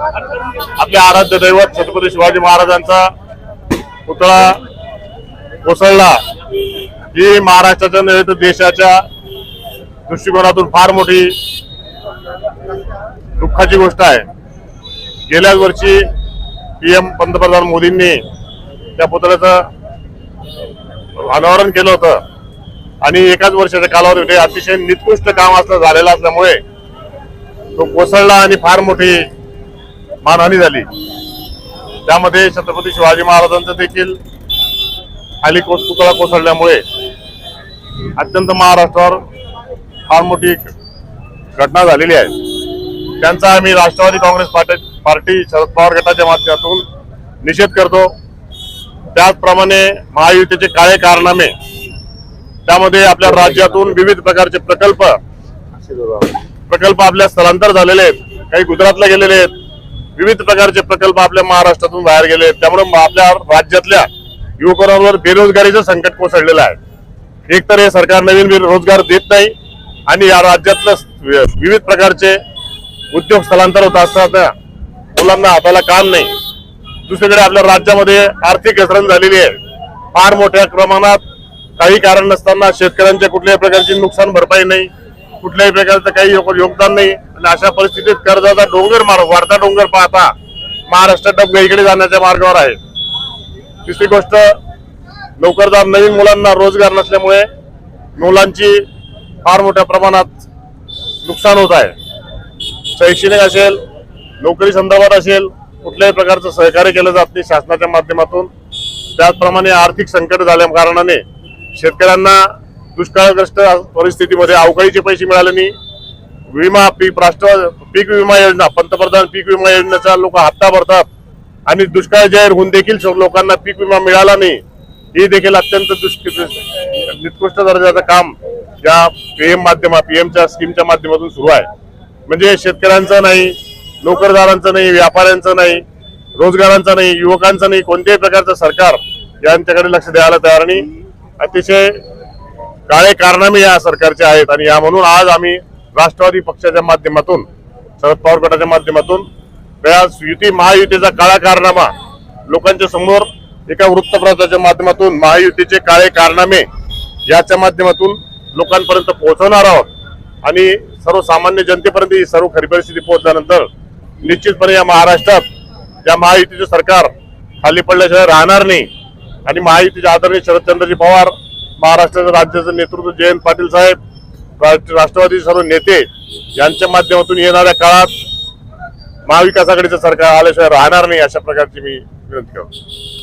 आपल्या आराध्य दैवत छत्रपती शिवाजी महाराजांचा पुतळा कोसळला. ही महाराष्ट्राच्या नव्हे तर देशाच्या दृष्टिकोनातून फार मोठी दुःखाची गोष्ट आहे. गेल्याच वर्षी पीएम पंतप्रधान मोदींनी त्या पुतळ्याचं अनावरण केलं होतं. आणि एकाच वर्षाच्या कालावधीमध्ये अतिशय निकृष्ट काम असलं झालेलं असल्यामुळे तो कोसळला आणि फार मोठी मानहानी झाली. त्यामध्ये छत्रपती शिवाजी महाराजांचं देखील खाली कोस पुतळा कोसळल्यामुळे अत्यंत महाराष्ट्रावर फार मोठी घटना झालेली आहे. त्यांचा आम्ही राष्ट्रवादी काँग्रेस पार्टी पार्टी शरद पवार गटाच्या माध्यमातून निषेध करतो. त्याचप्रमाणे महायुतीचे काळे कारनामे त्यामध्ये आपल्या राज्यातून विविध प्रकारचे प्रकल्प प्रकल्प आपल्या स्थलांतर झालेले आहेत. काही गुजरातला गेलेले आहेत. विविध प्रकारचे प्रकल्प आपल्या महाराष्ट्रातून बाहेर गेले आहेत. त्यामुळे आपल्या राज्यातल्या युवकांवर बेरोजगारीचं संकट कोसळलेलं आहे. एक तर हे सरकार नवीन रोजगार देत नाही आणि या राज्यातलं वि- विविध प्रकारचे उद्योग स्थलांतर होत असताना मुलांना हाताला काम नाही. दुसरीकडे आपल्या राज्यामध्ये आर्थिक घसरण झालेली आहे. फार मोठ्या प्रमाणात काही कारण नसताना शेतकऱ्यांच्या कुठल्याही प्रकारची नुकसान भरपाई नाही. कुठल्याही प्रकारचं काही योगदान नाही. आणि अशा परिस्थितीत कर्जाचा डोंगर मार्ग वाढता डोंगर पाहता महाराष्ट्र डब इकडे जाण्याच्या मार्गावर आहे. तिसरी गोष्ट नोकरदार नवीन मुलांना रोजगार नसल्यामुळे मुलांची फार मोठ्या प्रमाणात नुकसान होत आहे. शैक्षणिक असेल नोकरी संदर्भात असेल कुठल्याही प्रकारचं सहकार्य केलं जात नाही शासनाच्या माध्यमातून. त्याचप्रमाणे आर्थिक संकट झाल्या कारणाने शेतकऱ्यांना दुष्काळग्रस्त परिस्थितीमध्ये अवकाळीचे पैसे मिळाले नाही. विमा पीक राष्ट्र पीक विमा योजना पंतप्रधान पीक विमा योजनेचा लोक हप्ता भरतात. आणि दुष्काळ जाहीर होऊन देखील शो- लोकांना पीक विमा मिळाला नाही. हे देखील अत्यंत दुष्क निकृष्ट दर्जाचं काम या पीएम माध्यमा पीएमच्या स्कीमच्या माध्यमातून सुरू आहे. म्हणजे शेतकऱ्यांचं नाही नोकरदारांचं नाही व्यापाऱ्यांचं नाही रोजगारांचं नाही युवकांचं नाही कोणत्याही प्रकारचं सरकार यांच्याकडे लक्ष द्यायला तयार नाही. अतिशय काळे कारनामे या सरकारचे आहेत आणि या म्हणून आज आम्ही राष्ट्रवादी पक्षाच्या माध्यमातून शरद पवार गटाच्या माध्यमातून युती महायुतीचा काळा कारनामा लोकांच्या समोर एका वृत्तपत्राच्या माध्यमातून महायुतीचे काळे कारनामे याच्या माध्यमातून लोकांपर्यंत पोहोचवणार आहोत. आणि सर्वसामान्य जनतेपर्यंत ही सर्व खरी परिस्थिती पोहोचल्यानंतर निश्चितपणे या महाराष्ट्रात या महायुतीचे सरकार खाली पडल्याशिवाय राहणार नाही. आणि महायुतीचे आदरणीय शरदचंद्रजी पवार महाराष्ट्राचं राज्याचं नेतृत्व जयंत पाटील साहेब राष्ट्र- राष्ट्रवादी सर्व नेते यांच्या माध्यमातून येणाऱ्या काळात महाविकास आघाडीचं सरकार आल्याशिवाय राहणार नाही अशा प्रकारची मी विनंती करतो.